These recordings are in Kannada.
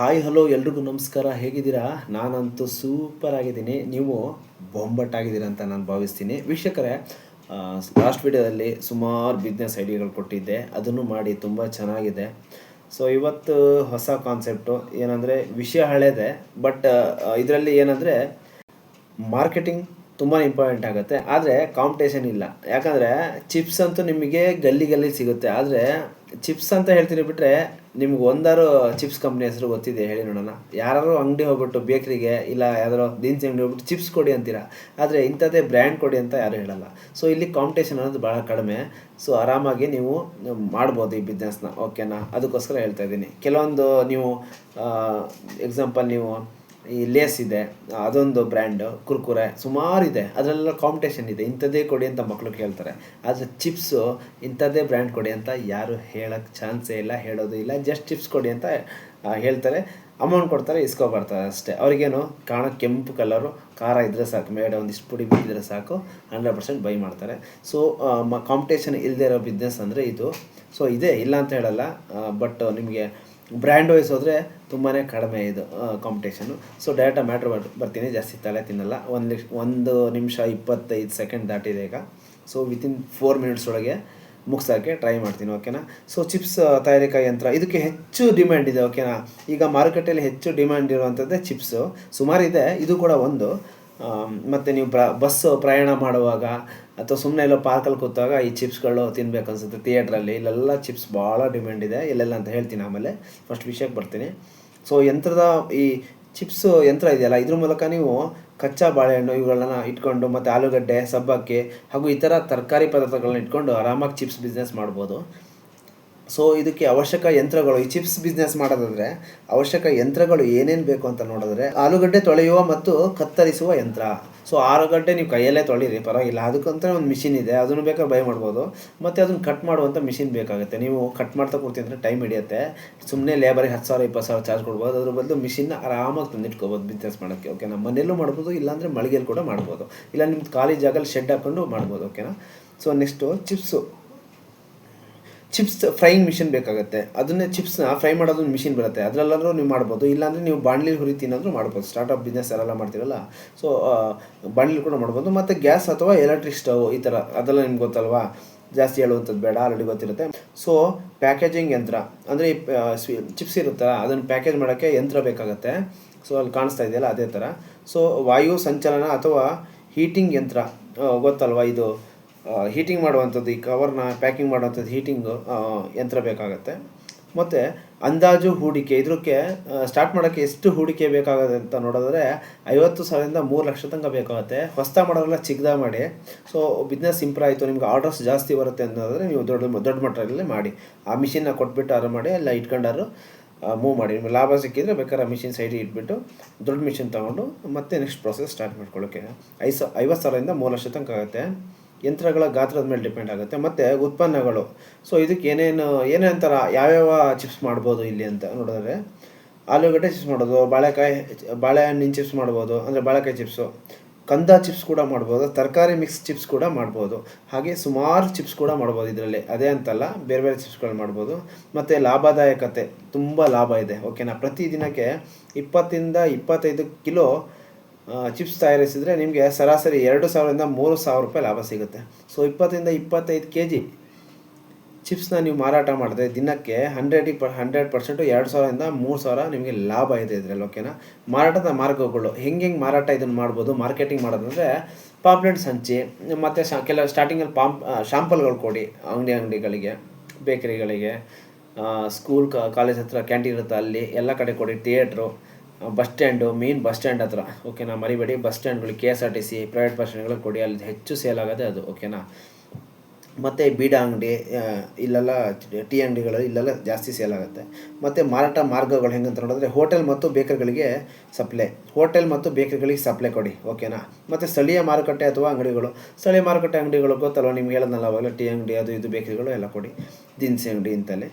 ಹಾಯ್, ಹಲೋ, ಎಲ್ರಿಗೂ ನಮಸ್ಕಾರ. ಹೇಗಿದ್ದೀರಾ? ನಾನಂತೂ ಸೂಪರ್ ಆಗಿದ್ದೀನಿ. ನೀವು ಬೊಂಬಟ್ಟಾಗಿದ್ದೀರಾ ಅಂತ ನಾನು ಭಾವಿಸ್ತೀನಿ. ವೀಕ್ಷಕರೇ ಲಾಸ್ಟ್ ವಿಡಿಯೋದಲ್ಲಿ ಸುಮಾರು ಬಿಸ್ನೆಸ್ ಐಡಿಯಾಗಳು ಕೊಟ್ಟಿದ್ದೆ. ಅದನ್ನು ಮಾಡಿ ತುಂಬ ಚೆನ್ನಾಗಿದೆ. ಸೊ ಇವತ್ತು ಹೊಸ ಕಾನ್ಸೆಪ್ಟು ಏನಂದರೆ ವಿಷಯ ಹಳೇದೆ ಬಟ್ ಇದರಲ್ಲಿ ಏನಂದರೆ ಮಾರ್ಕೆಟಿಂಗ್ ತುಂಬಾ ಇಂಪಾರ್ಟೆಂಟ್ ಆಗುತ್ತೆ. ಆದರೆ ಕಾಂಪಿಟೇಷನ್ ಇಲ್ಲ. ಯಾಕಂದರೆ ಚಿಪ್ಸ್ ಅಂತೂ ನಿಮಗೆ ಗಲ್ಲಿ ಗಲ್ಲಿ ಸಿಗುತ್ತೆ. ಆದರೆ ಚಿಪ್ಸ್ ಅಂತ ಹೇಳ್ತೀನಿ ಬಿಟ್ಟರೆ ನಿಮ್ಗೆ ಒಂದಾರು ಚಿಪ್ಸ್ ಕಂಪ್ನಿ ಹೆಸರು ಗೊತ್ತಿದೆ, ಹೇಳಿ ನೋಡೋಣ. ಯಾರು ಅಂಗಡಿ ಹೋಗ್ಬಿಟ್ಟು ಬೇಕ್ರಿಗೆ ಇಲ್ಲ ಯಾವ್ದಾರು ದಿನಸಿ ಅಂಗಡಿ ಹೋಗ್ಬಿಟ್ಟು ಚಿಪ್ಸ್ ಕೊಡಿ ಅಂತೀರಾ? ಆದರೆ ಇಂಥದ್ದೇ ಬ್ರ್ಯಾಂಡ್ ಕೊಡಿ ಅಂತ ಯಾರು ಹೇಳಲ್ಲ. ಸೊ ಇಲ್ಲಿ ಕಾಂಪಿಟೇಷನ್ ಅನ್ನೋದು ಭಾಳ ಕಡಿಮೆ. ಸೊ ಆರಾಮಾಗಿ ನೀವು ಮಾಡ್ಬೋದು ಈ ಬಿಸ್ನೆಸ್ನ ಓಕೆನಾ ಅದಕ್ಕೋಸ್ಕರ ಹೇಳ್ತಾ ಇದ್ದೀನಿ. ಕೆಲವೊಂದು ನೀವು ಎಕ್ಸಾಂಪಲ್ ನೀವು ಈ ಲೇಸ್ ಇದೆ, ಅದೊಂದು ಬ್ರ್ಯಾಂಡು ಕುರ್ಕುರೆ, ಸುಮಾರು ಇದೆ. ಅದರಲ್ಲೆಲ್ಲ ಕಾಂಪಿಟೇಷನ್ ಇದೆ. ಇಂಥದ್ದೇ ಕೊಡಿ ಅಂತ ಮಕ್ಕಳು ಕೇಳ್ತಾರೆ. ಆದರೆ ಚಿಪ್ಸು ಇಂಥದ್ದೇ ಬ್ರ್ಯಾಂಡ್ ಕೊಡಿ ಅಂತ ಯಾರು ಹೇಳೋಕ್ಕೆ ಚಾನ್ಸೇ ಇಲ್ಲ, ಹೇಳೋದು ಇಲ್ಲ. ಜಸ್ಟ್ ಚಿಪ್ಸ್ ಕೊಡಿ ಅಂತ ಹೇಳ್ತಾರೆ. ಅಮೌಂಟ್ ಕೊಡ್ತಾರೆ, ಇಸ್ಕೊ ಬರ್ತಾರೆ ಅಷ್ಟೇ. ಅವ್ರಿಗೇನು, ಕಾಣ ಕೆಂಪು ಕಲರು ಖಾರ ಇದ್ದರೆ ಸಾಕು, ಮೇಡ ಒಂದಿಷ್ಟು ಪುಡಿ ಬಿದ್ದರೆ ಸಾಕು ಹಂಡ್ರೆಡ್ ಪರ್ಸೆಂಟ್ ಬೈ ಮಾಡ್ತಾರೆ. ಸೊ ಕಾಂಪಿಟೇಷನ್ ಇಲ್ಲದೇ ಇರೋ ಬಿಸ್ನೆಸ್ ಅಂದರೆ ಇದು. ಸೊ ಇದೆ, ಇಲ್ಲ ಅಂತ ಹೇಳಲ್ಲ. ಬಟ್ ನಿಮಗೆ ಬ್ರ್ಯಾಂಡ್ ವೈಸ್ ಹೋದರೆ ತುಂಬಾ ಕಡಿಮೆ ಇದು ಕಾಂಪಿಟೇಷನು ಸೊ ಡೈರೆಕ್ಟಾಗಿ ಮ್ಯಾಟ್ರ್ ಬರ್ತೀನಿ, ಜಾಸ್ತಿ ತಲೆ ತಿನ್ನಲ್ಲ. ಒಂದು ನಿಮಿಷ ಒಂದು ನಿಮಿಷ ಇಪ್ಪತ್ತೈದು ಸೆಕೆಂಡ್ ದಾಟಿದೆ ಈಗ. ಸೊ ವಿತಿನ್ ಫೋರ್ ಮಿನಿಟ್ಸ್ ಒಳಗೆ ಮುಗಿಸೋಕ್ಕೆ ಟ್ರೈ ಮಾಡ್ತೀನಿ ಓಕೆನಾ ಸೊ ಚಿಪ್ಸ್ ತಯಾರಿಕಾ ಯಂತ್ರ, ಇದಕ್ಕೆ ಹೆಚ್ಚು ಡಿಮ್ಯಾಂಡ್ ಇದೆ ಓಕೆನಾ ಈಗ ಮಾರುಕಟ್ಟೆಯಲ್ಲಿ ಹೆಚ್ಚು ಡಿಮ್ಯಾಂಡ್ ಇರುವಂಥದ್ದೇ ಚಿಪ್ಸು ಸುಮಾರು ಇದೆ ಕೂಡ ಒಂದು. ಮತ್ತೆ ನೀವು ಪ್ರ ಬಸ್ಸು ಪ್ರಯಾಣ ಮಾಡುವಾಗ ಅಥವಾ ಸುಮ್ಮನೆ ಎಲ್ಲೋ ಪಾರ್ಕಲ್ಲಿ ಕೂತಾಗ ಈ ಚಿಪ್ಸ್ಗಳು ತಿನ್ಬೇಕು ಅನಿಸುತ್ತೆ ಥಿಯೇಟ್ರಲ್ಲಿ ಇಲ್ಲೆಲ್ಲ ಚಿಪ್ಸ್ ಭಾಳ ಡಿಮ್ಯಾಂಡ್ ಇದೆ. ಎಲ್ಲೆಲ್ಲ ಅಂತ ಹೇಳ್ತೀನಿ ಆಮೇಲೆ ಫಸ್ಟ್ ವಿಷಯಕ್ಕೆ ಬರ್ತೀನಿ. ಸೊ ಯಂತ್ರದ ಈ ಚಿಪ್ಸ್ ಯಂತ್ರ ಇದೆಯಲ್ಲ, ಇದ್ರ ಮೂಲಕ ನೀವು ಕಚ್ಚಾ ಬಾಳೆಹಣ್ಣು ಇವುಗಳನ್ನ ಇಟ್ಕೊಂಡು ಮತ್ತು ಆಲೂಗಡ್ಡೆ, ಸಬ್ಬಕ್ಕಿ ಹಾಗೂ ಇತರ ತರಕಾರಿ ಪದಾರ್ಥಗಳನ್ನ ಇಟ್ಕೊಂಡು ಆರಾಮಾಗಿ ಚಿಪ್ಸ್ ಬಿಸ್ನೆಸ್ ಮಾಡ್ಬೋದು. ಸೊ ಇದಕ್ಕೆ ಅವಶ್ಯಕ ಯಂತ್ರಗಳು, ಈ ಚಿಪ್ಸ್ ಬಿಸ್ನೆಸ್ ಮಾಡೋದಾದ್ರೆ ಅವಶ್ಯಕ ಯಂತ್ರಗಳು ಏನೇನು ಬೇಕು ಅಂತ ನೋಡಿದ್ರೆ ಆಲೂಗಡ್ಡೆ ತೊಳೆಯುವ ಮತ್ತು ಕತ್ತರಿಸುವ ಯಂತ್ರ. ಸೊ ಆಲೂಗಡ್ಡೆ ನೀವು ಕೈಯಲ್ಲೇ ತೊಳೀರಿ, ಪರವಾಗಿಲ್ಲ. ಅದಕ್ಕಂತ ಒಂದು ಮಿಷಿನ್ ಇದೆ, ಅದನ್ನು ಬೇಕಾದ್ರೆ ಬೈ ಮಾಡ್ಬೋದು. ಮತ್ತು ಅದನ್ನು ಕಟ್ ಮಾಡುವಂಥ ಮಿಷಿನ್ ಬೇಕಾಗುತ್ತೆ. ನೀವು ಕಟ್ ಮಾಡ್ತಾ ಅಂದರೆ ಟೈಮ್ ಹಿಡಿಯುತ್ತೆ. ಸುಮ್ಮನೆ ಲೇಬರಿಗೆ ಹತ್ತು ಸಾವಿರ, ಇಪ್ಪತ್ತು ಸಾವಿರ ಚಾರ್ಜ್ ಕೊಡ್ಬೋದು. ಅದ್ರ ಬದಲು ಮಿಷಿನ್ನ ಆರಾಮಾಗಿ ತಂದಿಟ್ಕೋಬೋದು ಬಿಸ್ನೆಸ್ ಮಾಡೋಕ್ಕೆ ಓಕೆನಾ ಮನೆಯಲ್ಲೂ ಮಾಡ್ಬೋದು, ಇಲ್ಲಾಂದರೆ ಮಳಿಗೆಯಲ್ಲಿ ಕೂಡ ಮಾಡ್ಬೋದು. ಇಲ್ಲ ನಿಮ್ಮ ಖಾಲಿ ಜಾಗಲ್ಲಿ ಶೆಡ್ ಹಾಕ್ಕೊಂಡು ಮಾಡ್ಬೋದು ಓಕೆನಾ so next chips chips frying machine ಬೇಕಾಗುತ್ತೆ. ಅದನ್ನೇ ಚಿಪ್ಸ್ನ ಫ್ರೈ ಮಾಡೋದೊಂದು ಮಿಷಿನ್ ಬರುತ್ತೆ. ಅದರಲ್ಲಾದರೂ ನೀವು ಮಾಡ್ಬೋದು. ಇಲ್ಲಾಂದರೆ ನೀವು ಬಾಣಲಿ ಹುರಿ ತಿನ್ನೋದ್ರೂ ಮಾಡ್ಬೋದು. ಸ್ಟಾರ್ಟಪ್ ಬಿಸ್ನೆಸ್ ಎಲ್ಲ ಮಾಡ್ತೀರಲ್ಲ? ಸೊ ಬಾಣಲಿ ಕೂಡ ಮಾಡ್ಬೋದು. ಮತ್ತು ಗ್ಯಾಸ್ ಅಥವಾ ಎಲೆಕ್ಟ್ರಿಕ್ ಸ್ಟವ್ ಈ ಥರ ಅದೆಲ್ಲ ನಿಮ್ಗೆ ಗೊತ್ತಲ್ವಾ? ಜಾಸ್ತಿ ಹೇಳುವಂಥದ್ದು ಬೇಡ, ಆಲ್ರೆಡಿ ಗೊತ್ತಿರುತ್ತೆ. ಸೊ, ಪ್ಯಾಕೇಜಿಂಗ್ ಯಂತ್ರ. ಅಂದರೆ ಸ್ವೀ, ಚಿಪ್ಸ್ ಇರುತ್ತಲ್ಲ, ಅದನ್ನು ಪ್ಯಾಕೇಜ್ ಮಾಡೋಕ್ಕೆ ಯಂತ್ರ ಬೇಕಾಗುತ್ತೆ. ಸೊ, ಅಲ್ಲಿ ಕಾಣಿಸ್ತಾ ಇದೆಯಲ್ಲ, ಅದೇ ಥರ. ಸೊ, ವಾಯು ಸಂಚಲನ ಅಥವಾ ಹೀಟಿಂಗ್ ಯಂತ್ರ ಗೊತ್ತಲ್ವಾ ಇದು? ಹೀಟಿಂಗ್ ಮಾಡುವಂಥದ್ದು, ಈ ಕವರ್ನ ಪ್ಯಾಕಿಂಗ್ ಮಾಡುವಂಥದ್ದು ಹೀಟಿಂಗ್ ಯಂತ್ರ ಬೇಕಾಗತ್ತೆ. ಮತ್ತು ಅಂದಾಜು ಹೂಡಿಕೆ ಇದಕ್ಕೆ ಸ್ಟಾರ್ಟ್ ಮಾಡೋಕ್ಕೆ ಎಷ್ಟು ಹೂಡಿಕೆ ಬೇಕಾಗುತ್ತೆ ಅಂತ ನೋಡಿದ್ರೆ ಐವತ್ತು ಸಾವಿರದಿಂದ ಮೂರು ಲಕ್ಷ ತನಕ ಬೇಕಾಗುತ್ತೆ. ಹೊಸ್ತಾ ಮಾಡೋರೆಲ್ಲ ಚಿಕ್ಕದ ಮಾಡಿ. ಸೊ ಬಿಸ್ನೆಸ್ ಇಂಪ್ರೂವ್ ಆಯಿತು, ನಿಮ್ಗೆ ಆರ್ಡರ್ಸ್ ಜಾಸ್ತಿ ಬರುತ್ತೆ ಅಂತಂದರೆ ನೀವು ದೊಡ್ಡ ದೊಡ್ಡ ಮಟ್ಟದಲ್ಲಿ ಮಾಡಿ. ಆ ಮಿಷಿನ್ನ ಕೊಟ್ಬಿಟ್ಟು ಆರು ಮಾಡಿ, ಎಲ್ಲ ಇಟ್ಕೊಂಡಾರು ಮೂವ್ ಮಾಡಿ. ನಿಮ್ಗೆ ಲಾಭ ಸಿಕ್ಕಿದ್ರೆ ಬೇಕಾದ್ರೆ ಮಿಷಿನ್ ಸೈಡಿಗೆ ಇಟ್ಬಿಟ್ಟು ದೊಡ್ಡ ಮಿಷಿನ್ ತೊಗೊಂಡು ಮತ್ತೆ ನೆಕ್ಸ್ಟ್ ಪ್ರೊಸೆಸ್ ಸ್ಟಾರ್ಟ್ ಮಾಡ್ಕೊಳ್ಳೋಕ್ಕೆ ಐದು ಐವತ್ತು ಸಾವಿರದಿಂದ ಮೂರು ಲಕ್ಷ ತನಕ ಆಗುತ್ತೆ. ಯಂತ್ರಗಳ ಗಾತ್ರದ ಮೇಲೆ ಡಿಪೆಂಡ್ ಆಗುತ್ತೆ. ಮತ್ತು ಉತ್ಪನ್ನಗಳು. ಸೊ ಇದಕ್ಕೆ ಏನೇನು ಏನೇನು ಥರ ಯಾವ್ಯಾವ ಚಿಪ್ಸ್ ಮಾಡ್ಬೋದು ಇಲ್ಲಿ ಅಂತ ನೋಡಿದ್ರೆ, ಆಲೂಗಡ್ಡೆ ಚಿಪ್ಸ್ ಮಾಡೋದು, ಬಾಳೆಕಾಯಿ, ಬಾಳೆಹಣ್ಣಿನ ಚಿಪ್ಸ್ ಮಾಡ್ಬೋದು, ಅಂದರೆ ಬಾಳೆಕಾಯಿ ಚಿಪ್ಸು ಕಂದ ಚಿಪ್ಸ್ ಕೂಡ ಮಾಡ್ಬೋದು, ತರಕಾರಿ ಮಿಕ್ಸ್ ಚಿಪ್ಸ್ ಕೂಡ ಮಾಡ್ಬೋದು. ಹಾಗೆ ಸುಮಾರು ಚಿಪ್ಸ್ ಕೂಡ ಮಾಡ್ಬೋದು ಇದರಲ್ಲಿ. ಅದೇ ಅಂತಲ್ಲ, ಬೇರೆ ಬೇರೆ ಚಿಪ್ಸ್ಗಳು ಮಾಡ್ಬೋದು. ಮತ್ತು ಲಾಭದಾಯಕತೆ, ತುಂಬ ಲಾಭ ಇದೆ. ಓಕೆನಾ ಪ್ರತಿದಿನಕ್ಕೆ ಇಪ್ಪತ್ತಿಂದ ಇಪ್ಪತ್ತೈದು ಕಿಲೋ ಚಿಪ್ಸ್ ತಯಾರಿಸಿದರೆ ನಿಮಗೆ ಸರಾಸರಿ ಎರಡು ಸಾವಿರದಿಂದ ಮೂರು ಸಾವಿರ ರೂಪಾಯಿ ಲಾಭ ಸಿಗುತ್ತೆ. ಸೊ ಇಪ್ಪತ್ತರಿಂದ ಇಪ್ಪತ್ತೈದು ಕೆ ಜಿ ಚಿಪ್ಸ್ನ ನೀವು ಮಾರಾಟ ಮಾಡಿದ್ರೆ ದಿನಕ್ಕೆ ಹಂಡ್ರೆಡಿಗೆ ಪ ಹಂಡ್ರೆಡ್ ಪರ್ಸೆಂಟು ಎರಡು ಸಾವಿರದಿಂದ ಮೂರು ಸಾವಿರ ನಿಮಗೆ ಲಾಭ ಇದೆ ಇದರಲ್ಲಿ ಓಕೆನಾ ಮಾರಾಟದ ಮಾರ್ಗಗಳು, ಹೆಂಗೆ ಹೆಂಗೆ ಮಾರಾಟ ಇದನ್ನು ಮಾಡ್ಬೋದು ಮಾರ್ಕೆಟಿಂಗ್ ಮಾಡೋದಂದರೆ ಪಾಪ್ಲೆಟ್ಸ್ ಹಂಚಿ ಮತ್ತು ಶಾ ಕೆಲವು ಸ್ಟಾರ್ಟಿಂಗಲ್ಲಿ ಪಾಂಪ್ ಶಾಂಪಲ್ಗಳು ಕೊಡಿ, ಅಂಗಡಿ ಅಂಗಡಿಗಳಿಗೆ ಬೇಕರಿಗಳಿಗೆ ಸ್ಕೂಲ್ ಕಾಲೇಜ್ ಹತ್ರ ಕ್ಯಾಂಟೀನ್ ಇರುತ್ತೆ ಅಲ್ಲಿ, ಎಲ್ಲ ಕಡೆ ಕೊಡಿ theatre bus stand main bus stand ಹತ್ರ. ಓಕೆನಾ ಮರಿಬೇಡಿ. Bus ಸ್ಟ್ಯಾಂಡ್ಗಳು K S R T C private bus ಸ್ಟ್ಯಾಂಡ್ಗಳಿಗೆ ಕೊಡಿ. ಅಲ್ಲಿ ಹೆಚ್ಚು ಸೇಲ್ ಆಗೋದೇ ಅದು. ಓಕೆನಾ ಮತ್ತು ಬೀಡ ಅಂಗಡಿ ಇಲ್ಲೆಲ್ಲ ಟೀ ಅಂಗಡಿಗಳು ಇಲ್ಲೆಲ್ಲ ಜಾಸ್ತಿ ಸೇಲ್ ಆಗುತ್ತೆ. ಮತ್ತು ಮಾರಾಟ ಮಾರ್ಗಗಳು ಹೆಂಗಂತ ನೋಡಿದ್ರೆ ಹೋಟೆಲ್ ಮತ್ತು ಬೇಕರಿಗಳಿಗೆ ಸಪ್ಲೈ ಹೋಟೆಲ್ ಮತ್ತು ಬೇಕರಿಗಳಿಗೆ ಸಪ್ಲೈ ಕೊಡಿ. ಓಕೆನಾ ಮತ್ತು ಸ್ಥಳೀಯ ಮಾರುಕಟ್ಟೆ ಅಥವಾ ಅಂಗಡಿಗಳು. ಸ್ಥಳೀಯ ಮಾರುಕಟ್ಟೆ ಅಂಗಡಿಗಳು ಗೊತ್ತಲ್ವ? ನಿಮ್ಗೆ ಹೇಳೋದಲ್ಲ ಅವಾಗಲೇ ಟೀ ಅಂಗಡಿ, ಅದು ಇದು ಬೇಕರಿಗಳು ಎಲ್ಲ ಕೊಡಿ. ದಿನಸಿ ಅಂಗಡಿ ಇಂತಲೇ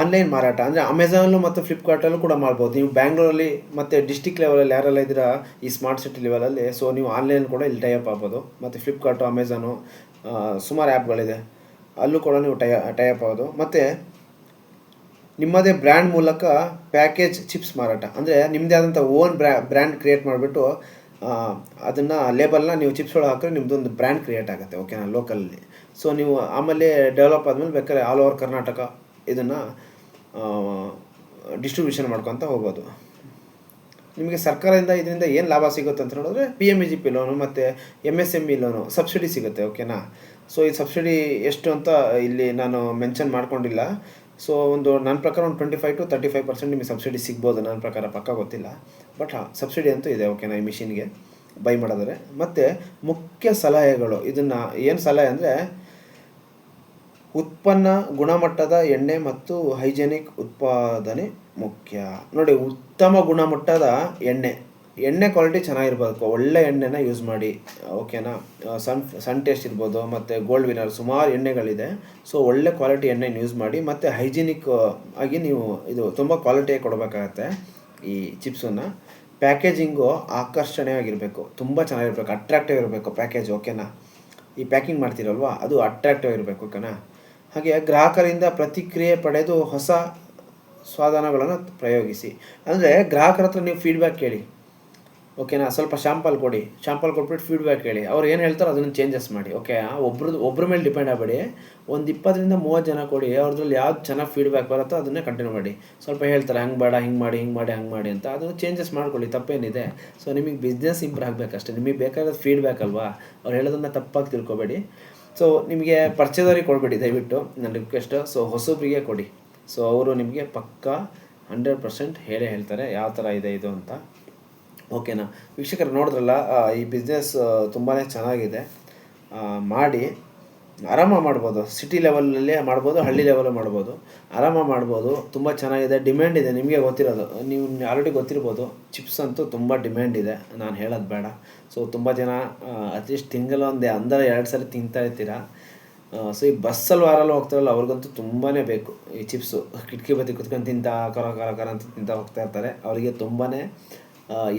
ಆನ್ಲೈನ್ ಮಾರಾಟ. ಅಂದರೆ ಅಮೆಝಾನಲ್ಲೂ ಮತ್ತು ಫ್ಲಿಪ್ಕಾರ್ಟಲ್ಲೂ ಕೂಡ ಮಾಡ್ಬೋದು. ನೀವು ಬ್ಯಾಂಗ್ಳೂರಲ್ಲಿ ಮತ್ತು ಡಿಸ್ಟಿಕ್ ಲೆವೆಲಲ್ಲಿ ಯಾರೆಲ್ಲ ಇದ್ದೀರಾ ಈ ಸ್ಮಾರ್ಟ್ ಸಿಟಿ ಲೆವೆಲಲ್ಲಿ ಸೊ ನೀವು ಆನ್ಲೈನ್ ಕೂಡ ಇಲ್ಲಿ ಟೈಅಪ್ ಆಗ್ಬೋದು. ಮತ್ತು ಫ್ಲಿಪ್ಕಾರ್ಟು ಅಮೆಝಾನು ಸುಮಾರು ಆ್ಯಪ್ಗಳಿದೆ ಅಲ್ಲೂ ಕೂಡ ನೀವು ಟೈ ಟೈಅಪ್ ಆಗೋದು ಮತ್ತು ನಿಮ್ಮದೇ ಬ್ರ್ಯಾಂಡ್ ಮೂಲಕ ಪ್ಯಾಕೇಜ್ ಚಿಪ್ಸ್ ಮಾರಾಟ. ಅಂದರೆ ನಿಮ್ಮದೇ ಆದಂಥ ಓನ್ ಬ್ರ್ಯಾ ಬ್ರ್ಯಾಂಡ್ ಕ್ರಿಯೇಟ್ ಮಾಡಿಬಿಟ್ಟು ಅದನ್ನು ಲೇಬಲ್ನ ನೀವು ಚಿಪ್ಸ್ ಒಳಗೆ ಹಾಕಿದ್ರೆ ನಿಮ್ಮದೊಂದು ಬ್ರ್ಯಾಂಡ್ ಕ್ರಿಯೇಟ್ ಆಗುತ್ತೆ ಓಕೆನಾ ಲೋಕಲಲ್ಲಿ ಸೊ ನೀವು ಆಮೇಲೆ ಡೆವಲಪ್ ಆದಮೇಲೆ ಬೇಕಾದ್ರೆ ಆಲ್ ಓವರ್ ಕರ್ನಾಟಕ ಇದನ್ನು ಡಿಸ್ಟ್ರಿಬ್ಯೂಷನ್ ಮಾಡ್ಕೊತ ಹೋಗೋದು. ನಿಮಗೆ ಸರ್ಕಾರದಿಂದ ಇದರಿಂದ ಏನು ಲಾಭ ಸಿಗುತ್ತೆ ಅಂತ ನೋಡಿದ್ರೆ P M E G P loan ಮತ್ತು M S M E loan subsidy ಸಿಗುತ್ತೆ ಓಕೆನಾ ಸೊ ಈ ಸಬ್ಸಿಡಿ ಎಷ್ಟು ಅಂತ ಇಲ್ಲಿ ನಾನು ಮೆನ್ಷನ್ ಮಾಡ್ಕೊಂಡಿಲ್ಲ. ಸೊ ಒಂದು, ನನ್ನ ಪ್ರಕಾರ ಒಂದು twenty five to thirty five percent ನಿಮಗೆ ಸಬ್ಸಿಡಿ ಸಿಗ್ಬೋದು, ನನ್ನ ಪ್ರಕಾರ, ಪಕ್ಕ ಗೊತ್ತಿಲ್ಲ. ಬಟ್ ಹಾಂ ಸಬ್ಸಿಡಿ ಅಂತೂ ಇದೆ ಓಕೆನಾ ಈ ಮಿಷಿನ್ಗೆ ಬೈ ಮಾಡಿದ್ರೆ ಮತ್ತು ಮುಖ್ಯ ಸಲಹೆಗಳು, ಇದನ್ನು ಏನು ಸಲಹೆ ಅಂದರೆ ಉತ್ಪನ್ನ ಗುಣಮಟ್ಟದ ಎಣ್ಣೆ ಮತ್ತು ಹೈಜೆನಿಕ್ ಉತ್ಪಾದನೆ ಮುಖ್ಯ. ನೋಡಿ, ಉತ್ತಮ ಗುಣಮಟ್ಟದ ಎಣ್ಣೆ. ಎಣ್ಣೆ ಕ್ವಾಲಿಟಿ ಚೆನ್ನಾಗಿರ್ಬೇಕು ಒಳ್ಳೆ ಎಣ್ಣೆನ ಯೂಸ್ ಮಾಡಿ, ಓಕೆನಾ? ಸನ್ ಸನ್ ಟೇಸ್ಟ್ ಇರ್ಬೋದು, ಮತ್ತು ಗೋಲ್ಡ್ ವಿನರ್ ಸುಮಾರು ಎಣ್ಣೆಗಳಿದೆ. ಸೊ, ಒಳ್ಳೆ ಕ್ವಾಲಿಟಿ ಎಣ್ಣೆನ ಯೂಸ್ ಮಾಡಿ, ಮತ್ತು ಹೈಜಿನಿಕ್ ಆಗಿ ನೀವು ಇದು ತುಂಬ ಕ್ವಾಲಿಟಿಯಾಗಿ ಕೊಡಬೇಕಾಗತ್ತೆ ಈ ಚಿಪ್ಸನ್ನು. ಪ್ಯಾಕೇಜಿಂಗು ಆಕರ್ಷಣೀಯವಾಗಿರಬೇಕು ತುಂಬ ಚೆನ್ನಾಗಿರ್ಬೇಕು. ಅಟ್ರಾಕ್ಟಿವ್ ಇರಬೇಕು ಪ್ಯಾಕೇಜ್, ಓಕೆನಾ? ಈ ಪ್ಯಾಕಿಂಗ್ ಮಾಡ್ತೀರಲ್ವಾ? ಅದು ಅಟ್ರಾಕ್ಟಿವ್ ಇರಬೇಕು ಓಕೆನಾ? ಹಾಗೆ ಗ್ರಾಹಕರಿಂದ ಪ್ರತಿಕ್ರಿಯೆ ಪಡೆದು ಹೊಸ ಸಾಧನಗಳನ್ನು ಪ್ರಯೋಗಿಸಿ. ಅಂದರೆ ಗ್ರಾಹಕರ ಹತ್ರ ನೀವು ಫೀಡ್ಬ್ಯಾಕ್ ಕೇಳಿ. ಓಕೆನಾ ಸ್ವಲ್ಪ ಶಾಂಪಲ್ ಕೊಡಿ. ಶಾಂಪಲ್ ಕೊಟ್ಬಿಟ್ಟು ಫೀಡ್ಬ್ಯಾಕ್ ಹೇಳಿ ಅವ್ರು ಏನು ಹೇಳ್ತಾರೋ ಅದನ್ನು ಚೇಂಜಸ್ ಮಾಡಿ. ಓಕೆ ಒಬ್ರದ್ದು ಒಬ್ಬರ ಮೇಲೆ ಡಿಪೆಂಡ್ ಆಗಬೇಡಿ. ಒಂದು ಇಪ್ಪತ್ತರಿಂದ ಮೂವತ್ತು ಜನ ಕೊಡಿ. ಅವ್ರದ್ರಲ್ಲಿ ಯಾವ್ದು ಚೆನ್ನಾಗಿ ಫೀಡ್ಬ್ಯಾಕ್ ಬರುತ್ತೋ ಅದನ್ನೇ ಕಂಟಿನ್ಯೂ ಮಾಡಿ. ಸ್ವಲ್ಪ ಹೇಳ್ತಾರೆ, ಹಂಗೆ ಬೇಡ, ಹಿಂಗೆ ಮಾಡಿ ಹಿಂಗೆ ಮಾಡಿ, ಹಂಗೆ ಮಾಡಿ ಅಂತ. ಅದನ್ನು ಚೇಂಜಸ್ ಮಾಡ್ಕೊಳ್ಳಿ. ತಪ್ಪೇನಿದೆ. ಸೊ ನಿಮಗೆ ಬಿಸ್ನೆಸ್ ಇಂಪ್ರೂವ್ ಆಗಬೇಕಷ್ಟೇ. ನಿಮಗೆ ಬೇಕಾದ ಫೀಡ್ಬ್ಯಾಕ್ ಅಲ್ವಾ? ಅವ್ರು ಹೇಳೋದನ್ನ ತಪ್ಪಾಗಿ ತಿಳ್ಕೊಬೇಡಿ. ಸೊ ನಿಮಗೆ ಪರಿಚಯದವ್ರಿಗೆ ಕೊಡಬೇಡಿ, ದಯವಿಟ್ಟು ನನ್ನ ರಿಕ್ವೆಸ್ಟು ಸೊ ಹೊಸಬ್ರಿಗೆ ಕೊಡಿ. ಸೊ ಅವರು ನಿಮಗೆ ಪಕ್ಕಾ ಹಂಡ್ರೆಡ್ ಪರ್ಸೆಂಟ್ ಹೇಳೇ ಹೇಳ್ತಾರೆ, ಯಾವ ಥರ ಇದೆ ಇದು ಅಂತ. ಓಕೆನಾ ವೀಕ್ಷಕರು ನೋಡಿದ್ರಲ್ಲ ಈ ಬಿಸ್ನೆಸ್ ತುಂಬಾ ಚೆನ್ನಾಗಿದೆ. ಮಾಡಿ. ಆರಾಮ ಮಾಡ್ಬೋದು. ಸಿಟಿ ಲೆವೆಲಲ್ಲೇ ಮಾಡ್ಬೋದು, ಹಳ್ಳಿ ಲೆವೆಲ್ ಮಾಡ್ಬೋದು. ಆರಾಮ ಮಾಡ್ಬೋದು. ತುಂಬ ಚೆನ್ನಾಗಿದೆ. ಡಿಮ್ಯಾಂಡ್ ಇದೆ. ನಿಮಗೆ ಗೊತ್ತಿರೋದು. ನೀವು ಆಲ್ರೆಡಿ ಗೊತ್ತಿರ್ಬೋದು. ಚಿಪ್ಸ್ ಅಂತೂ ತುಂಬ ಡಿಮ್ಯಾಂಡ್ ಇದೆ. ನಾನು ಹೇಳೋದು ಬೇಡ. ಸೊ ತುಂಬ ಜನ ಅಟ್ಲೀಸ್ಟ್ ತಿಂಗಳು ಒಂದು ಅಂದರೆ ಎರಡು ಸಾರಿ ತಿಂತಾ ಇರ್ತೀರಾ? ಸೊ ಈ ಬಸ್ಸಲ್ಲಿ ವಾರಲ್ಲಿ ಹೋಗ್ತಾರಲ್ಲ, ಅವ್ರಿಗಂತೂ ತುಂಬಾ ಬೇಕು. ಈ ಚಿಪ್ಸು ಕಿಟಕಿ ಬದಿ ಕುತ್ಕೊಂಡು ತಿಂತಾ, ಕರ ಕರ ಕರ ಅಂತ ತಿಂತಾ ಹೋಗ್ತಾ ಇರ್ತಾರೆ. ಅವರಿಗೆ ತುಂಬಾ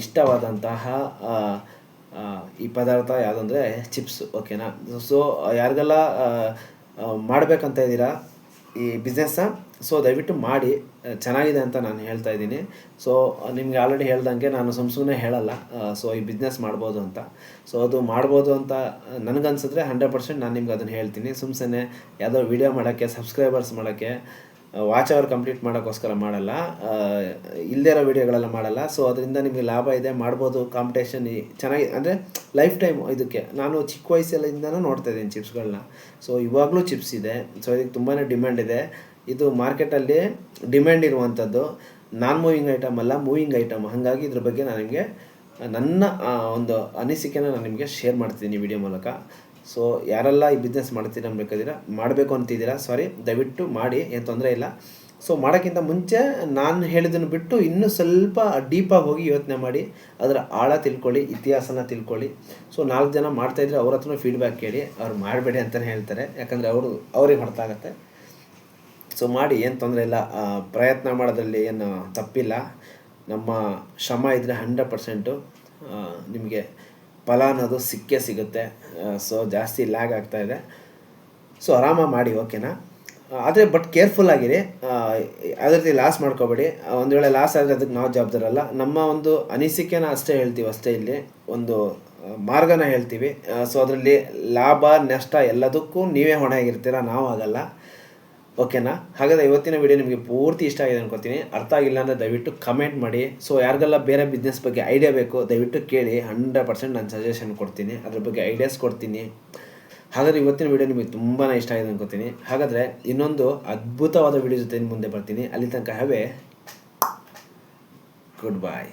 ಇಷ್ಟವಾದಂತಹ ಈ ಪದಾರ್ಥ ಯಾವುದಂದ್ರೆ ಚಿಪ್ಸ್, ಓಕೆನಾ? ಸೊ ಯಾರಿಗೆಲ್ಲ ಮಾಡಬೇಕಂತ ಇದ್ದೀರಾ ಈ ಬಿಸ್ನೆಸ್ಸ ಸೊ ದಯವಿಟ್ಟು ಮಾಡಿ. ಚೆನ್ನಾಗಿದೆ ಅಂತ ನಾನು ಹೇಳ್ತಾ ಇದ್ದೀನಿ. ಸೊ ನಿಮಗೆ ಆಲ್ರೆಡಿ ಹೇಳ್ದಂಗೆ ನಾನು ಸುಮ್ ಸುಮ್ಮನೆ ಹೇಳಲ್ಲ. ಸೊ ಈ ಬಿಸ್ನೆಸ್ ಮಾಡ್ಬೋದು ಅಂತ. ಸೊ ಅದು ಮಾಡ್ಬೋದು ಅಂತ ನನಗನ್ಸಿದ್ರೆ ಹಂಡ್ರೆಡ್ ಪರ್ಸೆಂಟ್ ನಾನು ನಿಮ್ಗೆ ಅದನ್ನು ಹೇಳ್ತೀನಿ. ಸುಮ್ ಸುಮ್ಮನೆ ಯಾವುದೋ ವೀಡಿಯೋ ಮಾಡೋಕ್ಕೆ ಸಬ್ಸ್ಕ್ರೈಬರ್ಸ್ ಮಾಡೋಕ್ಕೆ ವಾಚ್ ಅವರ್ ಕಂಪ್ಲೀಟ್ ಮಾಡೋಕ್ಕೋಸ್ಕರ ಮಾಡಲ್ಲ. ಇಲ್ಲದೇ ಇರೋ ವೀಡಿಯೋಗಳೆಲ್ಲ ಮಾಡಲ್ಲ. ಸೊ ಅದರಿಂದ ನಿಮಗೆ ಲಾಭ ಇದೆ. ಮಾಡ್ಬೋದು ಕಾಂಪಿಟೇಷನ್ ಚೆನ್ನಾಗಿ, ಅಂದರೆ ಲೈಫ್ ಟೈಮ್ ಇದಕ್ಕೆ. ನಾನು ಚಿಕ್ಕ ವಯಸ್ಸಲ್ಲಿಂದನೂ ನೋಡ್ತಾ ಇದ್ದೀನಿ ಚಿಪ್ಸ್ಗಳನ್ನ. ಸೊ ಇವಾಗಲೂ ಚಿಪ್ಸ್ ಇದೆ. ಸೊ ಇದಕ್ಕೆ ತುಂಬಾ ಡಿಮ್ಯಾಂಡ್ ಇದೆ. ಇದು ಮಾರ್ಕೆಟಲ್ಲಿ ಡಿಮ್ಯಾಂಡ್ ಇರುವಂಥದ್ದು. ನಾನ್ ಮೂವಿಂಗ್ ಐಟಮ್ ಅಲ್ಲ ಮೂವಿಂಗ್ ಐಟಮ್ ಹಾಗಾಗಿ ಇದ್ರ ಬಗ್ಗೆ ನಾನು ನಿಮಗೆ ನನ್ನ ಒಂದು ಅನಿಸಿಕೆನ ನಾನು ನಿಮಗೆ ಶೇರ್ ಮಾಡ್ತಿದ್ದೀನಿ ವಿಡಿಯೋ ಮೂಲಕ. ಸೊ ಯಾರೆಲ್ಲ ಈ ಬಿಸ್ನೆಸ್ ಮಾಡ್ತೀರಾ ಬೇಕಾದಿರಾ ಮಾಡಬೇಕು ಅಂತಿದ್ದೀರಾ? ಸಾರಿ ದಯವಿಟ್ಟು ಮಾಡಿ, ಏನು ತೊಂದರೆ ಇಲ್ಲ. ಸೊ ಮಾಡೋಕ್ಕಿಂತ ಮುಂಚೆ ನಾನು ಹೇಳಿದ್ದನ್ನು ಬಿಟ್ಟು ಇನ್ನೂ ಸ್ವಲ್ಪ ಡೀಪಾಗಿ ಹೋಗಿ ಯೋಚನೆ ಮಾಡಿ, ಅದರ ಆಳ ತಿಳ್ಕೊಳ್ಳಿ, ಇತಿಹಾಸನ ತಿಳ್ಕೊಳ್ಳಿ. ಸೊ ನಾಲ್ಕು ಜನ ಮಾಡ್ತಾಯಿದ್ರೆ ಅವ್ರ ಹತ್ರನೂ ಫೀಡ್ಬ್ಯಾಕ್ ಕೇಳಿ, ಅವ್ರು ಮಾಡಬೇಡಿ ಅಂತಲೇ ಹೇಳ್ತಾರೆ. ಯಾಕಂದರೆ ಅವರು, ಅವ್ರಿಗೆ ಅರ್ಥ ಆಗುತ್ತೆ. ಸೊ ಮಾಡಿ, ಏನು ತೊಂದರೆ ಇಲ್ಲ. ಪ್ರಯತ್ನ ಮಾಡೋದ್ರಲ್ಲಿ ಏನು ತಪ್ಪಿಲ್ಲ. ನಮ್ಮ ಶ್ರಮ ಇದ್ದರೆ ಹಂಡ್ರೆಡ್ ಪರ್ಸೆಂಟು ನಿಮಗೆ ಫಲ ಅನ್ನೋದು ಸಿಕ್ಕೇ ಸಿಗುತ್ತೆ. ಸೊ ಜಾಸ್ತಿ ಲ್ಯಾಗ್ ಆಗ್ತಾ ಇದೆ. ಸೊ ಆರಾಮ ಮಾಡಿ ಓಕೆನಾ ಆದರೆ ಬಟ್ ಕೇರ್ಫುಲ್ ಆಗಿರಿ. ಅದೇ ರೀತಿ ಲಾಸ್ ಮಾಡ್ಕೋಬೇಡಿ. ಒಂದು ವೇಳೆ ಲಾಸ್ ಆದರೆ ಅದಕ್ಕೆ ನಾವು ಜವಾಬ್ದಾರಲ್ಲ ನಮ್ಮ ಒಂದು ಅನಿಸಿಕೆನ ಅಷ್ಟೇ ಹೇಳ್ತೀವಿ ಅಷ್ಟೇ ಇಲ್ಲಿ. ಒಂದು ಮಾರ್ಗನ ಹೇಳ್ತೀವಿ. ಸೊ ಅದರಲ್ಲಿ ಲಾಭ, ನಷ್ಟ ಎಲ್ಲದಕ್ಕೂ ನೀವೇ ಹೊಣೆ ಆಗಿರ್ತೀರ ನಾವು ಆಗಲ್ಲ ಓಕೆನಾ ಹಾಗಾದ್ರೆ ಇವತ್ತಿನ ವಿಡಿಯೋ ನಿಮಗೆ ಪೂರ್ತಿ ಇಷ್ಟ ಆಗಿದೆ ಅನ್ಕೋತೀನಿ. ಅರ್ಥ ಆಗಿಲ್ಲ ಅಂದರೆ ದಯವಿಟ್ಟು ಕಮೆಂಟ್ ಮಾಡಿ. ಸೊ ಯಾರಿಗೆಲ್ಲ ಬೇರೆ ಬಿಸ್ನೆಸ್ ಬಗ್ಗೆ ಐಡಿಯಾ ಬೇಕು, ದಯವಿಟ್ಟು ಕೇಳಿ. ಹಂಡ್ರೆಡ್ ಪರ್ಸೆಂಟ್ ನಾನು ಸಜೆಷನ್ ಕೊಡ್ತೀನಿ. ಅದ್ರ ಬಗ್ಗೆ ಐಡಿಯಾಸ್ ಕೊಡ್ತೀನಿ. ಹಾಗಾದ್ರೆ ಇವತ್ತಿನ ವಿಡಿಯೋ ನಿಮಗೆ ತುಂಬಾ ಇಷ್ಟ ಆಗಿದೆ ಅನ್ಕೋತೀನಿ. ಹಾಗಾದರೆ ಇನ್ನೊಂದು ಅದ್ಭುತವಾದ ವಿಡಿಯೋ ಜೊತೆ ಮುಂದೆ ಬರ್ತೀನಿ. ಅಲ್ಲಿ ತನಕ ಹವೆ ಗುಡ್ ಬಾಯ್